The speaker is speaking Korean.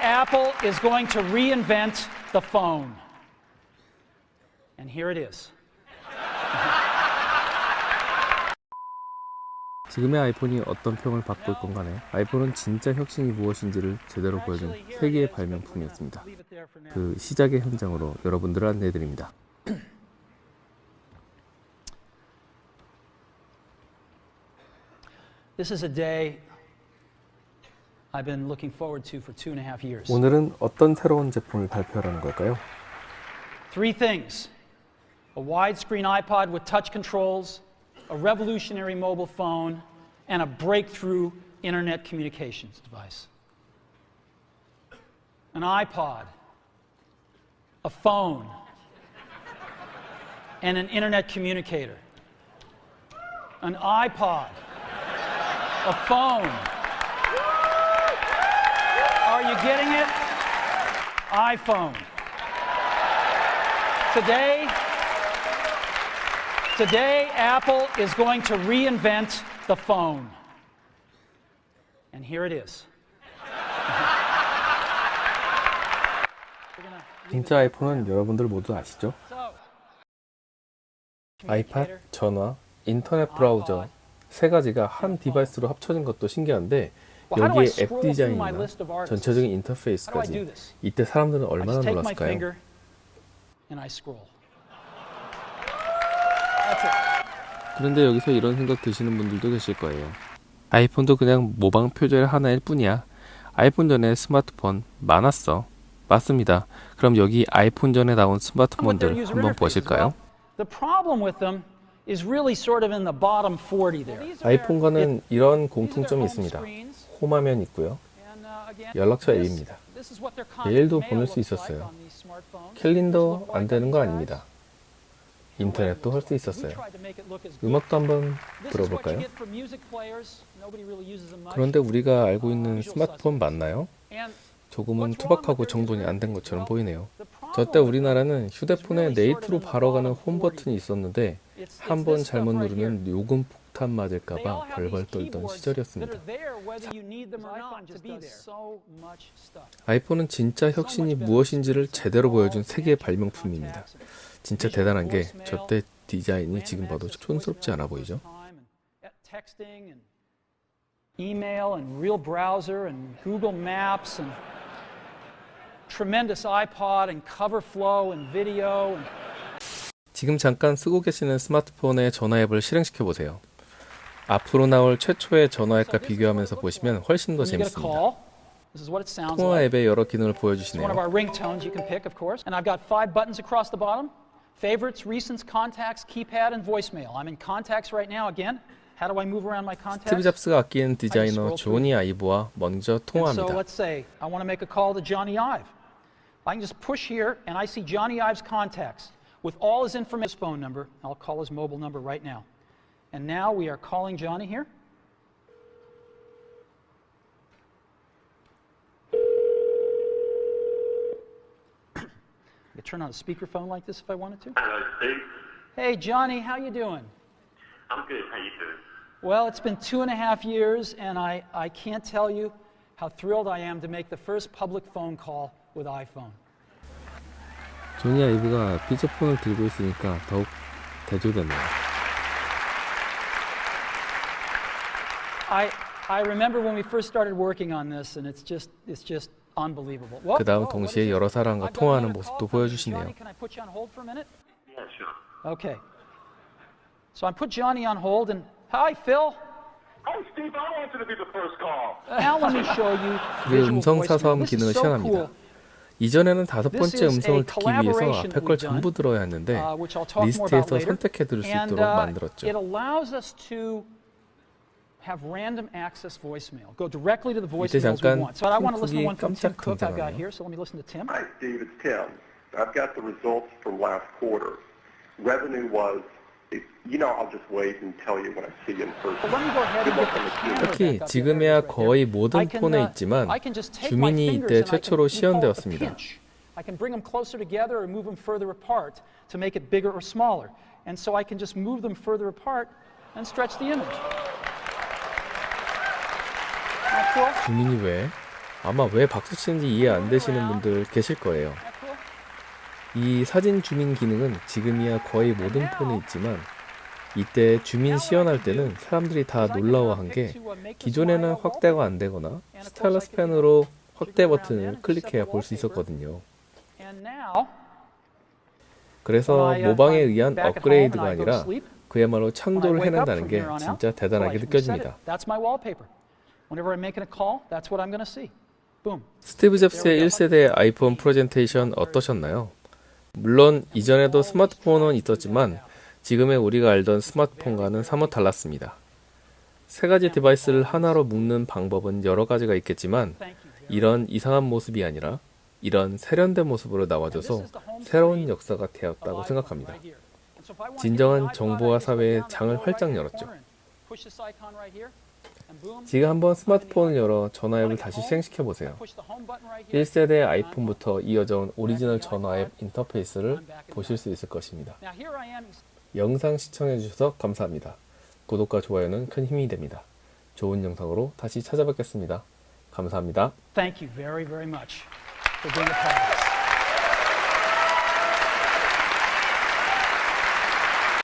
Apple is going to reinvent the phone. And here it is. 지금의 아이폰이 어떤 평을 받고 있건 간에 아이폰은 진짜 혁신이 무엇인지를 제대로 보여준 세계의 발명품이었습니다. 그 시작의 현장으로 여러분들을 안내해드립니다. This is a day I've been looking forward to for two and a half years. 오늘은 어떤 새로운 제품을 발표하는 걸까요? Three things a widescreen iPod with touch controls, a revolutionary mobile phone, and a breakthrough internet communications device. An iPod, a phone, and an internet communicator. An iPod, a phone. Are you getting it? iPhone. Today, today Apple is going to reinvent the phone. And here it is. 진짜 아이폰은 여러분들 모두 아시죠? 아이팟, 전화, 인터넷 브라우저 세 가지가 한 디바이스로 합쳐진 것도 신기한데 여기에 앱 디자인이나? 전체적인 인터페이스까지? 이때 사람들은 얼마나 놀랐을까요? finger and I scroll. That's it. 그런데 여기서 이런 생각 드시는 분들도 계실 거예요. 아이폰도 그냥 모방 표절 하나일 뿐이야. 아이폰 전에 스마트폰 많았어. 맞습니다. 그럼 여기 아이폰 전에 나온 스마트폰들 한번. 보실까요? Well, the problem with them is really sort of in the bottom 40 there. 아이폰과는 이런 공통점이 있습니다. 홈화면 있고요. uh, 연락처 their 메일도 보낼 수 있었어요. 캘린더 안 되는 거 아닙니다. 인터넷도 할 수 있었어요. 음악도 한번 들어볼까요? 그런데 우리가 알고 있는 스마트폰 맞나요? 조금은 투박하고 정돈이 안 된 것처럼 보이네요. 저때 우리나라는 휴대폰에 네이트로 바로 가는 홈 버튼이 있었는데 한 번 잘못. 누르면 요금 폭탄 맞을까봐 벌벌 떨던 시절이었습니다. 아이폰은 진짜 혁신이 무엇인지를 제대로 보여준 세계의 발명품입니다. 진짜 대단한 게 저때 디자인이 지금 봐도 촌스럽지 않아 보이죠? Email and real browser and Google Maps and tremendous iPod and cover flow and video and 지금 잠깐 쓰고 계시는 스마트폰의 전화 앱을 실행시켜 보세요. 앞으로 나올 최초의 전화 앱과 비교하면서 보시면 훨씬 더 재밌습니다. 통화. 앱의 여러 기능을 보여주시네요. our ringtones you can pick, of course. And I've got five buttons across the bottom. Favorites, recents, contacts, keypad, and voicemail. I'm in contacts right now again. How do I move around my contacts? 스티브 잡스가 아끼는 디자이너 조니 아이브와 먼저 통화합니다. let's say I want to make a call to Johnny Ive. I can just push here and I see Johnny Ive's contacts with all his information, his phone number. I'll call his mobile number right now. And now we are calling Johnny here. I could turn on a speakerphone like this if I wanted to. Hello, Steve. Hey Johnny, how you doing? I'm good. How you doing? Well, it's been two and a half years, and I, I can't tell you how thrilled I am to make the first public phone call with iPhone. 조니 아이브가 피처폰을 들고 있으니까 더욱 대조되네요. I, I remember when we first started working on this, and it's just, it's just unbelievable. 그 다음 동시에? 여러 사람과 통화하는 모습도. 보여주시네요. Johnny, can I put you on hold for a minute? Yeah, sure. Okay. So I put Johnny on hold, and hi, Phil. Oh, Steve, I want you to be the first call. Now let me show you 음성. 사서함 기능을 시연합니다. Cool. 이전에는 다섯 This 번째 is 음성을 a 듣기 위해서 collaboration 앞에 that 걸 we've done, 전부 들어야 했는데 uh, which I'll talk more about 리스트에서 later. 선택해 들을 수 And 있도록 uh, 만들었죠. it allows us to have random access voicemail. Go directly to the 이때 voicemails we 잠깐 want. So I want to listen to 팀 one from 쿡이 Tim Cook I've got 깜짝 here. So let me listen to Tim. Hi, Steve. It's Tim. I've got the results from last quarter. Revenue was, 특히. 지금이야. 거의 모든 폰에 uh, 있지만 주민이 이때 최초로 시연되었습니다. pinch. I can bring them closer together or move them further apart to make it bigger or smaller. And so I can just move them further apart and stretch the image. Not cool? 주민이 왜 아마 왜 박수 치는지 이해 안 되시는 분들 계실 거예요. 이 사진 주민 기능은 지금이야 거의 모든 폰에 있지만 이때 주민 시연할 때는 사람들이 다 놀라워한 게 기존에는 확대가 안 되거나 스타일러스 펜으로 확대 버튼을 클릭해야 볼 수 있었거든요. 그래서 uh, 모방에 의한 업그레이드가 아니라 그야말로 창조를 해낸다는 게 진짜 대단하게. 느껴집니다. 스티브 잡스의 1세대 아이폰 프레젠테이션 어떠셨나요? 물론 이전에도 스마트폰은 있었지만 지금의 우리가 알던 스마트폰과는 사뭇 달랐습니다. 세 가지 디바이스를 하나로 묶는 방법은 여러 가지가 있겠지만 이런 이상한 모습이 아니라 이런 세련된 모습으로 나와줘서 새로운 역사가 되었다고 생각합니다. 진정한 정보화 사회의 장을 활짝 열었죠. 지금 한번 스마트폰을 열어 전화 앱을 다시 실행시켜 보세요. 1세대 아이폰부터 이어져 온 오리지널 전화 앱 인터페이스를 보실 수 있을 것입니다. 영상 시청해 주셔서 감사합니다. 구독과 좋아요는 큰 힘이 됩니다. 좋은 영상으로 다시 찾아뵙겠습니다. 감사합니다. Thank you very, very much for being a part of.